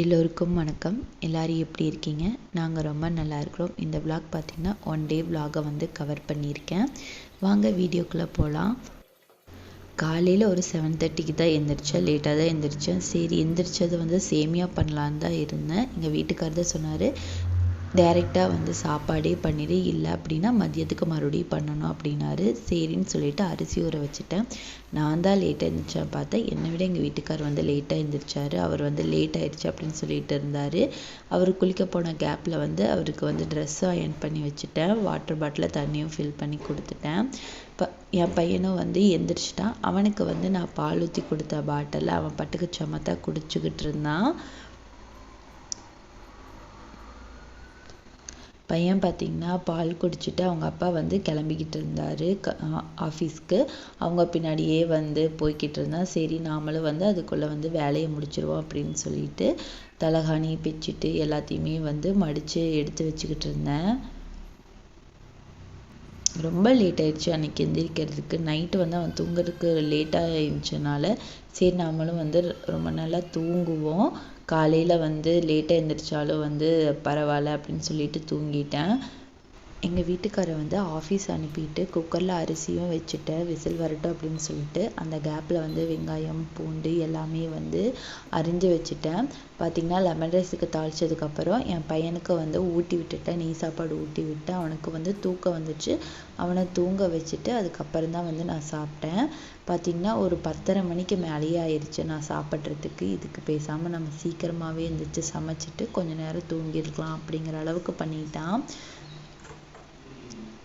எல்லோருக்கும் வணக்கம். எல்லோரும் எப்படி இருக்கீங்க? நாங்கள் ரொம்ப நல்லா இருக்கிறோம். இந்த விளாக் பார்த்திங்கன்னா ஒன் டே விளாகை வந்து கவர் பண்ணியிருக்கேன். வாங்க வீடியோக்குள்ளே போகலாம் காலையில் ஒரு செவன் தேர்ட்டிக்கு தான் எந்திரிச்சேன். லேட்டாக தான் எந்திரிச்சேன். சரி எந்திரிச்சது வந்து சேமியா பண்ணலான்னு தான் இருந்தேன். எங்கள் வீட்டுக்காரர் தான் சொன்னார் டேரெக்டாக வந்து சாப்பாடே பண்ணிடு இல்லை அப்படின்னா மதியத்துக்கு மறுபடியும் பண்ணணும் அப்படின்னாரு. சரின்னு சொல்லிட்டு அரிசி ஊற வச்சுட்டேன். நான் தான் லேட்டாக எழுந்திரிச்சேன் பார்த்தேன் என்னை விட எங்கள் வீட்டுக்கார் வந்து லேட்டாக எழுந்திரிச்சாரு அவர் வந்து லேட் ஆயிடுச்சு அப்படின்னு சொல்லிட்டு இருந்தார். அவர் குளிக்க போன கேப்பில் வந்து அவருக்கு வந்து ட்ரெஸ்ஸும் அயன் பண்ணி வச்சுட்டேன். வாட்டர் பாட்டிலில் தண்ணியும் ஃபில் பண்ணி கொடுத்துட்டேன். இப்போ என் பையனும் வந்து எந்திரிச்சிட்டான். அவனுக்கு வந்து நான் பால் ஊற்றி கொடுத்த பாட்டிலில் அவன் பட்டுக்கு சமத்தா குடிச்சுக்கிட்டு இருந்தான். பையன் பார்த்தீங்கன்னா பால் குடிச்சிட்டு அவங்க அப்பா வந்து கிளம்பிக்கிட்டு இருந்தார் க ஆஃபீஸ்க்கு அவங்க பின்னாடியே வந்து போய்கிட்டு இருந்தான் சரி நாமளும் வந்து அதுக்குள்ளே வந்து வேலையை முடிச்சிருவோம் அப்படின்னு சொல்லிட்டு தலகாணி பிச்சுட்டு எல்லாத்தையுமே வந்து மடித்து எடுத்து வச்சுக்கிட்டு இருந்தேன். ரொம்ப லேட் ஆயிடுச்சு அன்னைக்கு எந்திரிக்கிறதுக்கு. நைட்டு வந்து அவன் தூங்குறதுக்கு லேட்டாக இருந்துச்சுனால சரி நாமளும் வந்து ரொம்ப நல்லா தூங்குவோம். காலையில் வந்து லேட்டாக எந்திரிச்சாலும் வந்து பரவாயில்ல அப்படின்னு சொல்லிட்டு தூங்கிட்டேன். எங்கள் வீட்டுக்காரர் வந்து ஆஃபீஸ் அனுப்பிட்டு குக்கரில் அரிசியும் வச்சுட்டேன் விசில் வரட்டும் அப்படின்னு சொல்லிட்டு அந்த கேப்பில் வந்து வெங்காயம் பூண்டு எல்லாமே வந்து அரிஞ்சு வச்சுட்டேன். பார்த்திங்கன்னா லெமன் ரைஸுக்கு தாளிச்சதுக்கப்புறம் என் பையனுக்கு வந்து ஊட்டி விட்டுட்டேன். நெய் சாப்பாடு ஊட்டி விட்டு அவனுக்கு வந்து தூக்கம் வந்துச்சு. அவனை தூங்க வச்சுட்டு அதுக்கப்புறம் தான் வந்து நான் சாப்பிட்டேன். பார்த்திங்கன்னா ஒரு பத்தரை மணிக்கு மேலேயே ஆயிடுச்சு நான் சாப்பிட்றதுக்கு. இதுக்கு பேசாமல் நம்ம சீக்கிரமாகவே எழுந்திரிச்சு சமைச்சிட்டு கொஞ்ச நேரம் தூங்கியிருக்கலாம் அப்படிங்கிற அளவுக்கு பண்ணிட்டான்.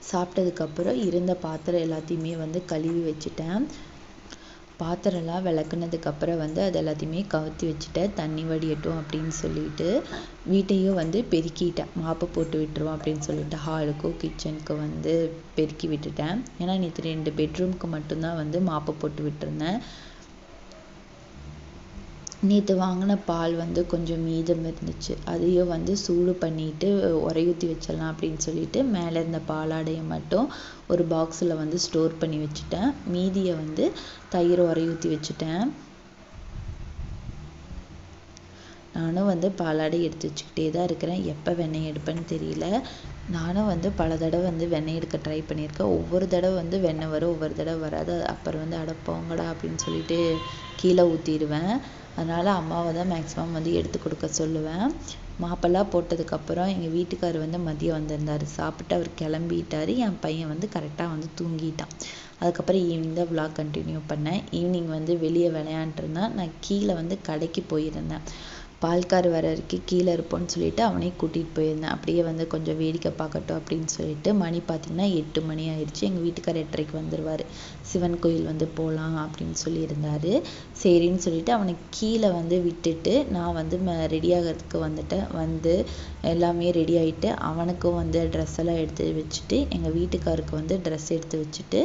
சாப்பிட்டதுக்கப்புறம் இருந்த பாத்திரம் எல்லாத்தையுமே வந்து கழுவி வச்சுட்டேன். பாத்திரம்லாம் விளக்குனதுக்கப்புறம் வந்து அது எல்லாத்தையுமே கவுத்தி வச்சுட்டேன். தண்ணி வடியட்டும் அப்படின்னு சொல்லிட்டு வீட்டையும் வந்து பெருக்கிட்டேன். மாப்பு போட்டு விட்டுருவோம் அப்படின்னு சொல்லிட்டு ஹாலுக்கும் கிச்சனுக்கு வந்து பெருக்கி விட்டுட்டேன். ஏன்னா நேற்று ரெண்டு பெட்ரூம்க்கு மட்டும்தான் வந்து மாப்பு போட்டு விட்டுருந்தேன். நேற்று வாங்கின பால் வந்து கொஞ்சம் மீதம் இருந்துச்சு. அதையும் வந்து சூடு பண்ணிட்டு உரையூற்றி வச்சிடலாம் அப்படின்னு சொல்லிட்டு மேலே இருந்த பாலாடையை மட்டும் ஒரு பாக்ஸில் வந்து ஸ்டோர் பண்ணி வச்சுட்டேன். மீதியை வந்து தயிர் உரையூற்றி வச்சுட்டேன். நானும் வந்து பாலாடை எடுத்து வச்சுக்கிட்டே தான் இருக்கிறேன். எப்போ வெண்ணெய் எடுப்பேன்னு தெரியல. நானும் வந்து பல தடவை வந்து வெண்ணெய் எடுக்க ட்ரை பண்ணியிருக்கேன். ஒவ்வொரு தடவை வந்து வெண்ணெய் வரும் ஒவ்வொரு தடவை வராது. அப்புறம் வந்து அட போங்கடா அப்படின்னு சொல்லிட்டு கீழே ஊற்றிடுவேன் அதனால் அம்மாவை தான் மேக்ஸிமம் வந்து எடுத்து கொடுக்க சொல்லுவேன். மாப்பெல்லாம் போட்டதுக்கப்புறம் எங்கள் வீட்டுக்கார் வந்து மதியம் வந்திருந்தார். சாப்பிட்டு அவர் கிளம்பிட்டார். என் பையன் வந்து கரெக்டாக வந்து தூங்கிட்டான். அதுக்கப்புறம் ஈவினிங் தான் விளாக் கண்டினியூ பண்ணேன். ஈவினிங் வந்து வெளியே விளையாண்டுருந்தேன் நான் கீழே வந்து கடைக்கு போயிருந்தேன். பால்கார் வர வரைக்கும் கீழே இருப்போம்னு சொல்லிட்டு அவனையும் கூட்டிகிட்டு போயிருந்தேன். அப்படியே வந்து கொஞ்சம் வேடிக்கை பார்க்கட்டும் அப்படின்னு சொல்லிட்டு மணி பார்த்தீங்கன்னா எட்டு மணி ஆயிடுச்சு. எங்கள் வீட்டுக்கார் எட்டரைக்கு வந்துடுவார் சிவன் கோயில் வந்து போகலாம் அப்படின்னு சொல்லியிருந்தார். சரின்னு சொல்லிட்டு அவனை கீழே வந்து விட்டுட்டு நான் வந்து ரெடி ஆகிறதுக்கு வந்துட்டேன். வந்து எல்லாமே ரெடி ஆகிட்டு அவனுக்கும் வந்து ட்ரெஸ் எல்லாம் எடுத்து வச்சுட்டு எங்கள் வீட்டுக்காருக்கு வந்து ட்ரெஸ் எடுத்து வச்சுட்டு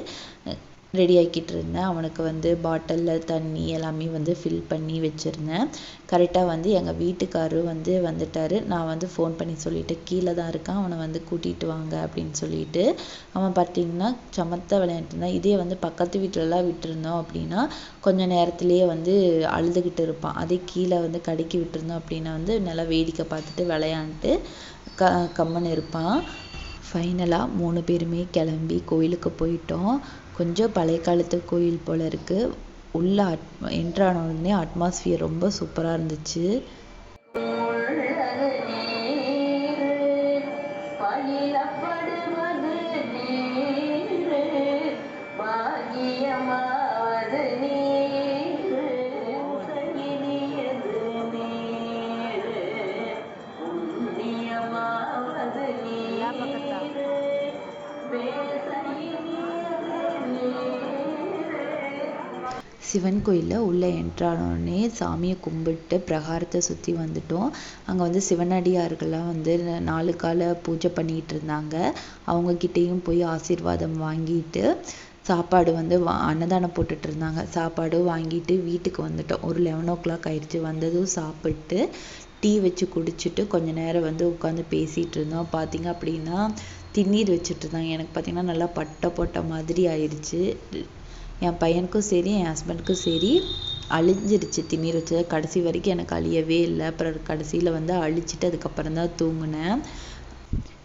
ரெடி ஆக்கிட்டு இருந்தேன் அவனுக்கு வந்து பாட்டிலில் தண்ணி எல்லாமே வந்து ஃபில் பண்ணி வச்சுருந்தேன். கரெக்டாக வந்து எங்கள் வீட்டுக்காரரும் வந்து வந்துட்டார். நான் வந்து ஃபோன் பண்ணி சொல்லிவிட்டு கீழே தான் இருக்கான் அவனை வந்து கூட்டிகிட்டு வாங்க அப்படின்னு சொல்லிட்டு அவன் பார்த்தீங்கன்னா சமத்தா விளையாண்டுருந்தான் இதே வந்து பக்கத்து வீட்டிலலாம் விட்டுருந்தோம் அப்படின்னா கொஞ்ச நேரத்துலேயே வந்து அழுதுகிட்டு இருப்பான். அதே கீழே வந்து கடைக்கு விட்டுருந்தோம் அப்படின்னா வந்து நல்லா வேடிக்கை பார்த்துட்டு விளையாண்டுட்டு க கம்முன்னு இருப்பான். ஃபைனலாக மூணு பேருமே கிளம்பி கோயிலுக்கு போயிட்டோம். கொஞ்சம் பழைய காலத்து கோயில் போல் இருக்குது உள்ள அட் என்ட்ரான உடனே அட்மாஸ்ஃபியர் ரொம்ப சூப்பராக இருந்துச்சு. சிவன் கோயிலில் உள்ளே என்ட்ரானோடனே சாமியை கும்பிட்டு பிரகாரத்தை சுற்றி வந்துட்டோம். அங்கே வந்து சிவனடியார்கள்லாம் வந்து நாலு கால பூஜை பண்ணிகிட்டு இருந்தாங்க. அவங்கக்கிட்டேயும் போய் ஆசீர்வாதம் வாங்கிட்டு சாப்பாடு வந்து வா அன்னதானம் போட்டுட்டு இருந்தாங்க. சாப்பாடு வாங்கிட்டு வீட்டுக்கு வந்துட்டோம். ஒரு லெவன் ஓ கிளாக் ஆயிடுச்சு. வந்ததும் சாப்பிட்டு டீ வச்சு குடிச்சிட்டு கொஞ்ச நேரம் வந்து உட்காந்து பேசிகிட்டு இருந்தோம். பார்த்தீங்க அப்படின்னா திண்ணீர் வச்சுட்டு இருந்தாங்க. எனக்கு பார்த்தீங்கன்னா நல்லா பட்டை போட்ட மாதிரி ஆயிடுச்சு. என் பையனுக்கும் சரி என் ஹஸ்பண்டுக்கும் சரி அழிஞ்சிருச்சு திமிர் வச்சது கடைசி வரைக்கும் எனக்கு அழியவே இல்லை. அப்புறம் கடைசியில் வந்து அழிச்சிட்டு அதுக்கப்புறம் தான் தூங்கினேன்.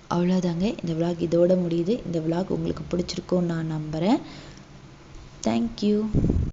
அவ்வளோதாங்க இந்த விளாக் இதோட முடியுது. இந்த விளாக் உங்களுக்கு பிடிச்சிருக்கும்னு நான் நம்புகிறேன் தேங்க்யூ